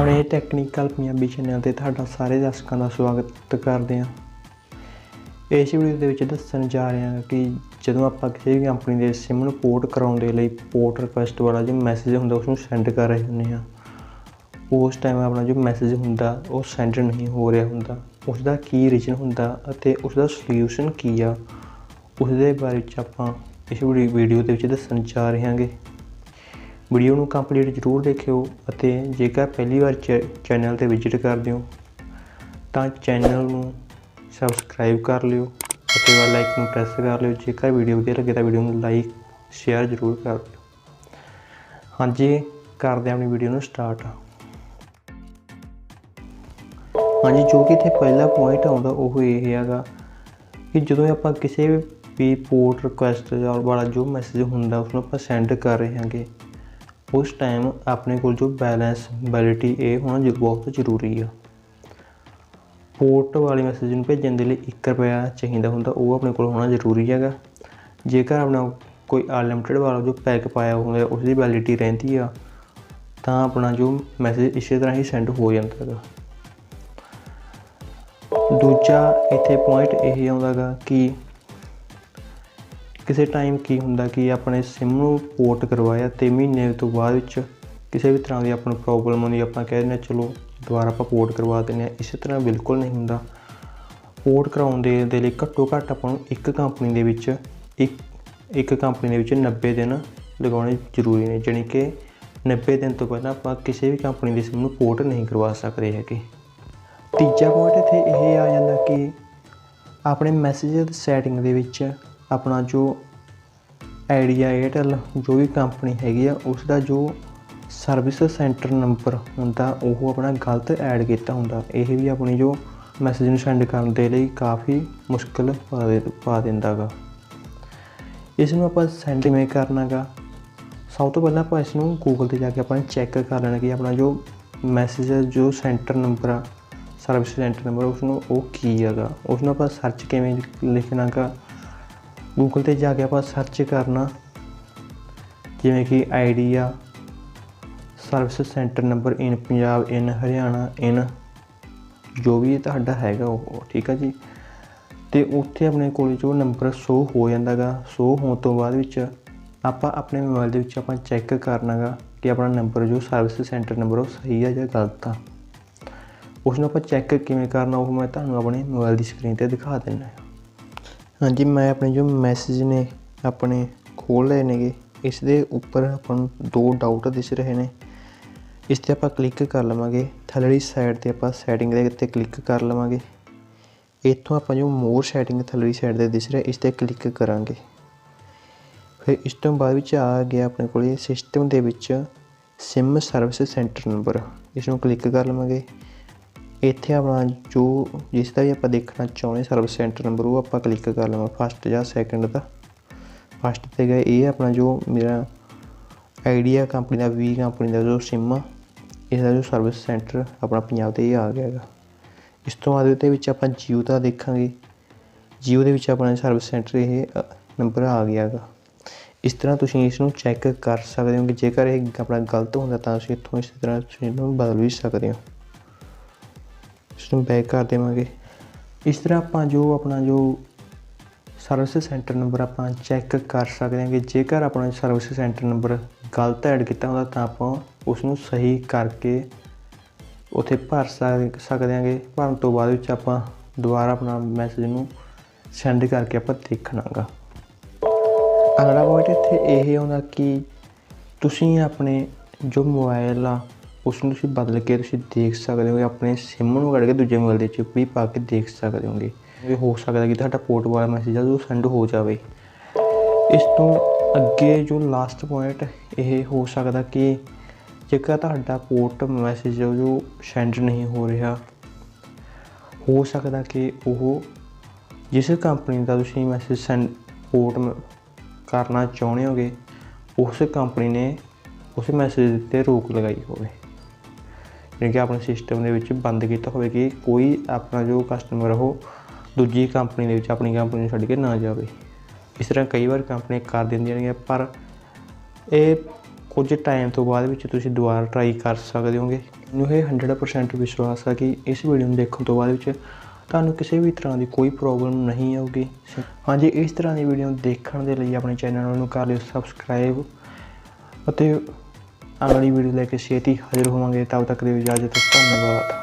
ਆਪਣੇ technical Punjabi channel ਤੇ ਤੁਹਾਡਾ ਸਾਰੇ ਦਰਸ਼ਕਾਂ ਦਾ ਸਵਾਗਤ ਕਰਦੇ ਹਾਂ। ਇਸ ਵੀਡੀਓ ਦੇ ਵਿੱਚ ਦੱਸਣ ਜਾ ਰਹੇ ਹਾਂ ਕਿ ਜਦੋਂ ਆਪਾਂ ਕਿਸੇ ਵੀ ਕੰਪਨੀ ਦੇ SIM ਨੂੰ ਪੋਰਟ ਕਰਾਉਣ ਦੇ ਲਈ ਪੋਰਟ ਰਿਕੁਐਸਟ ਵਾਲਾ ਜੋ ਮੈਸੇਜ ਹੁੰਦਾ ਉਸ ਨੂੰ ਸੈਂਡ ਕਰ ਰਹੇ ਹੁੰਦੇ ਹਾਂ। ਉਸ ਟਾਈਮ ਆਪਣਾ ਜੋ ਮੈਸੇਜ ਹੁੰਦਾ ਉਹ ਸੈਂਡ ਨਹੀਂ ਹੋ ਰਿਹਾ ਹੁੰਦਾ। ਉਸ ਦਾ ਕੀ ਰੀਜ਼ਨ ਹੁੰਦਾ ਅਤੇ ਉਸ ਦਾ ਸੋਲੂਸ਼ਨ ਕੀ ਆ ਉਸ ਦੇ ਬਾਰੇ ਵਿੱਚ ਆਪਾਂ ਇਸ ਵੀਡੀਓ ਦੇ ਵਿੱਚ ਦੱਸਣ ਜਾ ਰਹੇ ਹਾਂਗੇ ਵੀਡੀਓ ਨੂੰ ਕੰਪਲੀਟ ਜ਼ਰੂਰ ਦੇਖਿਓ ਅਤੇ ਜੇਕਰ ਪਹਿਲੀ ਵਾਰ ਚੈਨਲ ਤੇ ਵਿਜ਼ਿਟ ਕਰਦੇ ਹੋ, ਤਾਂ ਚੈਨਲ ਨੂੰ ਸਬਸਕ੍ਰਾਈਬ ਕਰ ਲਿਓ ਅਤੇ ਬੈਲ ਆਈਕਨ ਨੂੰ ਪ੍ਰੈਸ ਕਰ ਲਿਓ। ਜੇਕਰ ਵੀਡੀਓ ਵਧੀਆ ਲੱਗੇ ਤਾਂ ਵੀਡੀਓ ਨੂੰ ਲਾਈਕ, ਸ਼ੇਅਰ ਜ਼ਰੂਰ ਕਰ ਦਿਓ। ਹਾਂਜੀ, ਕਰਦੇ ਹਾਂ ਆਪਣੀ ਵੀਡੀਓ ਨੂੰ ਸਟਾਰਟ। ਹਾਂਜੀ, ਜੋ ਕਿ ਇੱਥੇ ਪਹਿਲਾ ਪੁਆਇੰਟ ਆਉਂਦਾ ਉਹ ਇਹ ਹੈਗਾ ਕਿ ਜਦੋਂ ਆਪਾਂ ਕਿਸੇ ਵੀ ਪੋਰਟ ਰਿਕੁਐਸਟ ਵਾਲਾ ਜੋ ਮੈਸੇਜ ਹੁੰਦਾ ਉਸ ਨੂੰ ਆਪਾਂ ਸੈਂਡ ਕਰ ਰਹੇ ਹਾਂਗੇ। ਉਸ ਟਾਈਮ ਆਪਣੇ ਕੋਲ ਜੋ ਬੈਲੈਂਸ ਵੈਲਿਡਿਟੀ ਇਹ ਹੋਣਾ ਜ- ਬਹੁਤ ਜ਼ਰੂਰੀ ਆ। ਪੋਰਟ ਵਾਲੇ ਮੈਸੇਜ ਨੂੰ ਭੇਜਣ ਦੇ ਲਈ 1 ਰੁਪਿਆ ਚਾਹੀਦਾ ਹੁੰਦਾ, ਉਹ ਆਪਣੇ ਕੋਲ ਹੋਣਾ ਜ਼ਰੂਰੀ ਹੈਗਾ। ਜੇਕਰ ਆਪਣਾ ਕੋਈ ਅਨਲਿਮਿਟਿਡ ਵਾਲਾ ਜੋ ਪੈਕ ਪਾਇਆ ਹੁੰਦਾ ਉਸ ਦੀ ਵੈਲਿਡਿਟੀ ਰਹਿੰਦੀ ਆ, ਤਾਂ ਆਪਣਾ ਜੋ ਮੈਸੇਜ ਇਸੇ ਤਰ੍ਹਾਂ ਹੀ ਸੈਂਡ ਹੋ ਜਾਂਦਾ ਹੈਗਾ। ਦੂਜਾ ਇੱਥੇ ਪੁਆਇੰਟ ਇਹ ਆਉਂਦਾਗਾ ਕਿ ਕਿਸੇ ਟਾਈਮ ਕੀ ਹੁੰਦਾ ਕਿ ਆਪਣੇ ਸਿਮ ਨੂੰ ਪੋਰਟ ਕਰਵਾਇਆ ਤੇ ਮਹੀਨੇ ਤੋਂ ਬਾਅਦ ਵਿੱਚ ਕਿਸੇ ਵੀ ਤਰ੍ਹਾਂ ਦੀ ਆਪਾਂ ਨੂੰ ਪ੍ਰੋਬਲਮ ਆਉਂਦੀ, ਆਪਾਂ ਕਹਿ ਦਿੰਦੇ ਹਾਂ, ਚਲੋ ਦੁਬਾਰਾ ਆਪਾਂ ਪੋਰਟ ਕਰਵਾ ਦਿੰਦੇ ਹਾਂ, ਇਸੇ ਤਰ੍ਹਾਂ ਬਿਲਕੁਲ ਨਹੀਂ ਹੁੰਦਾ। ਪੋਰਟ ਕਰਾਉਣ ਦੇ ਦੇ ਲਈ ਘੱਟੋ ਘੱਟ ਆਪਾਂ ਨੂੰ ਇੱਕ ਕੰਪਨੀ ਦੇ ਵਿੱਚ ਇੱਕ ਇੱਕ ਕੰਪਨੀ ਦੇ ਵਿੱਚ 90 ਦਿਨ ਲਗਾਉਣੇ ਜ਼ਰੂਰੀ ਨੇ, ਜਾਣੀ ਕਿ 90 ਦਿਨ ਤੋਂ ਪਹਿਲਾਂ ਆਪਾਂ ਕਿਸੇ ਵੀ ਕੰਪਨੀ ਦੀ ਸਿਮ ਨੂੰ ਪੋਰਟ ਨਹੀਂ ਕਰਵਾ ਸਕਦੇ ਹੈਗੇ। ਤੀਜਾ ਪੁਆਇੰਟ ਇੱਥੇ ਇਹ ਆ ਜਾਂਦਾ ਕਿ ਆਪਣੇ ਮੈਸੇਜ ਸੈਟਿੰਗ ਦੇ ਵਿੱਚ ਆਪਣਾ ਜੋ ਆਈਡੀਆ ਏਅਰਟੈਲ ਜੋ ਵੀ ਕੰਪਨੀ ਹੈਗੀ ਆ ਉਸ ਦਾ ਜੋ ਸਰਵਿਸ ਸੈਂਟਰ ਨੰਬਰ ਹੁੰਦਾ, ਉਹ ਆਪਣਾ ਗਲਤ ਐਡ ਕੀਤਾ ਹੁੰਦਾ। ਇਹ ਵੀ ਆਪਣੀ ਜੋ ਮੈਸੇਜ ਨੂੰ ਸੈਂਡ ਕਰਨ ਦੇ ਲਈ ਕਾਫੀ ਮੁਸ਼ਕਲ ਪਾ ਦੇ, ਪਾ ਦਿੰਦਾਗਾ ਇਸ ਨੂੰ ਆਪਾਂ ਸੈਂਡ ਕਿਵੇਂ ਕਰਨਾਗਾ ਸਭ ਤੋਂ ਪਹਿਲਾਂ ਆਪਾਂ ਇਸ ਨੂੰ ਗੂਗਲ ਤੇ ਜਾ ਕੇ ਆਪਾਂ ਚੈੱਕ ਕਰ ਲੈਣਾ ਕਿ ਆਪਣਾ ਜੋ ਮੈਸੇਜ ਜੋ ਸੈਂਟਰ ਨੰਬਰ ਆ ਸਰਵਿਸ ਸੈਂਟਰ ਨੰਬਰ ਉਸ ਨੂੰ ਉਹ ਕੀ ਹੈਗਾ ਉਸ ਨੂੰ ਆਪਾਂ ਸਰਚ ਕਿਵੇਂ ਲਿਖਣਾਗਾ ਗੂਗਲ ਤੇ ਜਾ ਕੇ ਆਪਾਂ ਸਰਚ ਕਰਨਾ। ਜਿਵੇਂ ਕਿ Idea service centre number in Punjab in Haryana in ਜੋ ਵੀ ਤੁਹਾਡਾ ਹੈਗਾ ਉਹ ਠੀਕ ਆ ਜੀ। ਤੇ ਉੱਥੇ ਆਪਣੇ ਕੋਲ ਜੋ ਨੰਬਰ ਸ਼ੋ ਹੋ ਜਾਂਦਾਗਾ ਸ਼ੋ ਹੋਣ ਤੋਂ ਬਾਅਦ ਵਿੱਚ ਆਪਾਂ ਆਪਣੇ ਮੋਬਾਈਲ ਦੇ ਵਿੱਚ ਆਪਾਂ ਚੈੱਕ ਕਰਨਾਗਾ ਕਿ ਆਪਣਾ ਨੰਬਰ ਜੋ ਸਰਵਿਸ ਸੈਂਟਰ ਨੰਬਰ ਉਹ ਸਹੀ ਆ ਜਾਂ ਗਲਤ ਆ। ਉਸ ਨੂੰ ਆਪਾਂ ਚੈੱਕ ਕਿਵੇਂ ਕਰਨਾ, ਉਹ ਮੈਂ ਤੁਹਾਨੂੰ ਆਪਣੇ ਮੋਬਾਈਲ ਦੀ ਸਕਰੀਨ ਤੇ ਦਿਖਾ ਦਿੰਦਾ। ਹਾਂਜੀ, ਮੈਂ ਆਪਣੇ ਜੋ ਮੈਸੇਜ ਨੇ ਆਪਣੇ ਖੋਲ ਲਏ ਨੇਗੇ ਇਸ ਦੇ ਉੱਪਰ ਆਪਾਂ ਨੂੰ ਦੋ ਡਾਊਟ ਦਿਸ ਰਹੇ ਨੇ। ਇਸ ਤੇ ਆਪਾਂ ਕਲਿੱਕ ਕਰ ਲਵਾਂਗੇ, ਥੱਲੜੀ ਸਾਈਡ ਤੇ ਆਪਾਂ ਸੈਟਿੰਗ ਦੇ ਉੱਤੇ ਕਲਿੱਕ ਕਰ ਲਵਾਂਗੇ। ਇੱਥੋਂ ਆਪਾਂ ਜੋ ਮੋਰ ਸੈਟਿੰਗ ਥੱਲੜੀ ਸਾਈਡ ਤੇ ਦਿਸ ਰਿਹਾ, ਇਸ ਤੇ ਕਲਿੱਕ ਕਰਾਂਗੇ। ਫਿਰ ਇਸ ਤੋਂ ਬਾਅਦ ਵਿੱਚ ਆ ਗਿਆ ਆਪਣੇ ਕੋਲ ਸਿਸਟਮ ਦੇ ਵਿੱਚ ਸਿਮ ਸਰਵਿਸ ਸੈਂਟਰ ਨੰਬਰ ਇਸ ਨੂੰ ਕਲਿੱਕ ਕਰ ਲਵਾਂਗੇ। ਇੱਥੇ ਆਪਣਾ ਜੋ ਜਿਸ ਦਾ ਵੀ ਆਪਾਂ ਦੇਖਣਾ ਚਾਹੁੰਦੇ ਸਰਵਿਸ ਸੈਂਟਰ ਨੰਬਰ ਉਹ ਆਪਾਂ ਕਲਿੱਕ ਕਰ ਲਵਾਂ ਫਸਟ ਜਾਂ ਸੈਕੰਡ ਦਾ। ਫਸਟ ਤੇ ਗਏ, ਇਹ ਆਪਣਾ ਜੋ ਮੇਰਾ ਆਈਡੀਆ ਕੰਪਨੀ ਦਾ, ਵੀ ਕੰਪਨੀ ਦਾ ਜੋ ਸਿਮ ਆ ਇਹਦਾ ਜੋ ਸਰਵਿਸ ਸੈਂਟਰ ਆਪਣਾ ਪੰਜਾਬ ਤੇ ਇਹ ਆ ਗਿਆ ਹੈਗਾ। ਇਸ ਤੋਂ ਬਾਅਦ ਇਹਦੇ ਵਿੱਚ ਆਪਾਂ ਜੀਓ ਦਾ ਦੇਖਾਂਗੇ। ਜੀਓ ਦੇ ਵਿੱਚ ਆਪਣਾ ਸਰਵਿਸ ਸੈਂਟਰ ਇਹ ਨੰਬਰ ਆ ਗਿਆ ਹੈਗਾ। ਇਸ ਤਰ੍ਹਾਂ ਤੁਸੀਂ ਇਸ ਨੂੰ ਚੈੱਕ ਕਰ ਸਕਦੇ ਹੋ ਕਿ ਜੇਕਰ ਇਹ ਆਪਣਾ ਗਲਤ ਹੁੰਦਾ ਤਾਂ ਤੁਸੀਂ ਇੱਥੋਂ ਇਸ ਤਰ੍ਹਾਂ ਤੁਸੀਂ ਇਹਨੂੰ ਬਦਲ ਵੀ ਸਕਦੇ ਹੋ। ਇਸ ਬੈਕ ਕਰ ਦੇਵਾਂਗੇ। ਇਸ ਤਰ੍ਹਾਂ ਆਪਾਂ ਜੋ ਆਪਣਾ ਜੋ ਸਰਵਿਸ ਸੈਂਟਰ ਨੰਬਰ ਆਪਾਂ ਚੈੱਕ ਕਰ ਸਕਦੇ ਹਾਂ ਕਿ ਜੇਕਰ ਆਪਣਾ ਸਰਵਿਸ ਸੈਂਟਰ ਨੰਬਰ ਗਲਤ ਐਡ ਕੀਤਾ ਹੁੰਦਾ ਤਾਂ ਆਪਾਂ ਉਸ ਨੂੰ ਸਹੀ ਕਰਕੇ ਉੱਥੇ ਭਰ ਸਕਦੇ ਹਾਂਗੇ। ਭਰਨ ਤੋਂ ਬਾਅਦ ਵਿੱਚ ਆਪਾਂ ਦੁਬਾਰਾ ਆਪਣਾ ਮੈਸੇਜ ਨੂੰ ਸੈਂਡ ਕਰਕੇ ਆਪਾਂ ਦੇਖਣਾਗਾ। ਅਗਲਾ ਪੁਆਇੰਟ ਇੱਥੇ ਇਹ ਆਉਂਦਾ ਕਿ ਤੁਸੀਂ ਆਪਣੇ ਜੋ ਮੋਬਾਈਲ ਆ ਉਸ ਨੂੰ ਤੁਸੀਂ ਬਦਲ ਕੇ ਤੁਸੀਂ ਦੇਖ ਸਕਦੇ ਹੋ ਆਪਣੇ ਸਿਮ ਨੂੰ ਕੱਢ ਕੇ ਦੂਜੇ ਮੋਬਾਈਲ ਦੇ ਵਿੱਚ ਵੀ ਪਾ ਕੇ ਦੇਖ ਸਕਦੇ ਹੋਗੇ। ਇਹ ਹੋ ਸਕਦਾ ਕਿ ਤੁਹਾਡਾ ਪੋਰਟ ਵਾਲਾ ਮੈਸੇਜ ਆ, ਜੋ ਸੈਂਡ ਹੋ ਜਾਵੇ। ਇਸ ਤੋਂ ਅੱਗੇ ਜੋ ਲਾਸਟ ਪੁਆਇੰਟ ਇਹ ਹੋ ਸਕਦਾ ਕਿ ਜੇਕਰ ਤੁਹਾਡਾ ਪੋਰਟ ਮੈਸੇਜ ਜੋ ਸੈਂਡ ਨਹੀਂ ਹੋ ਰਿਹਾ, ਹੋ ਸਕਦਾ ਕਿ ਉਹ ਜਿਸ ਕੰਪਨੀ ਦਾ ਤੁਸੀਂ ਮੈਸੇਜ ਸੈਂਡ ਪੋਰਟ ਕਰਨਾ ਚਾਹੁੰਦੇ ਹੋਗੇ, ਉਸ ਕੰਪਨੀ ਨੇ ਉਸ ਮੈਸੇਜ ਤੇ ਰੋਕ ਲਗਾਈ ਹੋਵੇ। ਯਾਨੀ ਕਿ ਆਪਣੇ ਸਿਸਟਮ ਦੇ ਵਿੱਚ ਬੰਦ ਕੀਤਾ ਹੋਵੇ ਕਿ ਕੋਈ ਆਪਣਾ ਜੋ ਕਸਟਮਰ ਉਹ ਦੂਜੀ ਕੰਪਨੀ ਦੇ ਵਿੱਚ ਆਪਣੀ ਕੰਪਨੀ ਨੂੰ ਛੱਡ ਕੇ ਨਾ ਜਾਵੇ। ਇਸ ਤਰ੍ਹਾਂ ਕਈ ਵਾਰ ਕੰਪਨੀਆਂ ਕਰ ਦਿੰਦੀਆਂ ਨੇ, ਪਰ ਇਹ ਕੁਝ ਟਾਈਮ ਤੋਂ ਬਾਅਦ ਵਿੱਚ ਤੁਸੀਂ ਦੁਬਾਰਾ ਟਰਾਈ ਕਰ ਸਕਦੇ ਹੋਗੇ। ਮੈਨੂੰ ਇਹ 100% ਵਿਸ਼ਵਾਸ ਆ ਕਿ ਇਸ ਵੀਡੀਓ ਨੂੰ ਦੇਖਣ ਤੋਂ ਬਾਅਦ ਵਿੱਚ ਤੁਹਾਨੂੰ ਕਿਸੇ ਵੀ ਤਰ੍ਹਾਂ ਦੀ ਕੋਈ ਪ੍ਰੋਬਲਮ ਨਹੀਂ ਆਊਗੀ। ਹਾਂਜੀ ਇਸ ਤਰ੍ਹਾਂ ਦੀ ਵੀਡੀਓ ਦੇਖਣ ਦੇ ਲਈ ਆਪਣੇ ਚੈਨਲ ਨੂੰ ਕਰ ਲਿਓ ਸਬਸਕ੍ਰਾਈਬ ਅਤੇ ਅਗਲੀ ਵੀਡੀਓ ਲੈ ਕੇ ਛੇਤੀ ਹਾਜ਼ਰ ਹੋਵਾਂਗੇ। ਤਦ ਤੱਕ ਦੀ ਇਜਾਜ਼ਤ ਧੰਨਵਾਦ।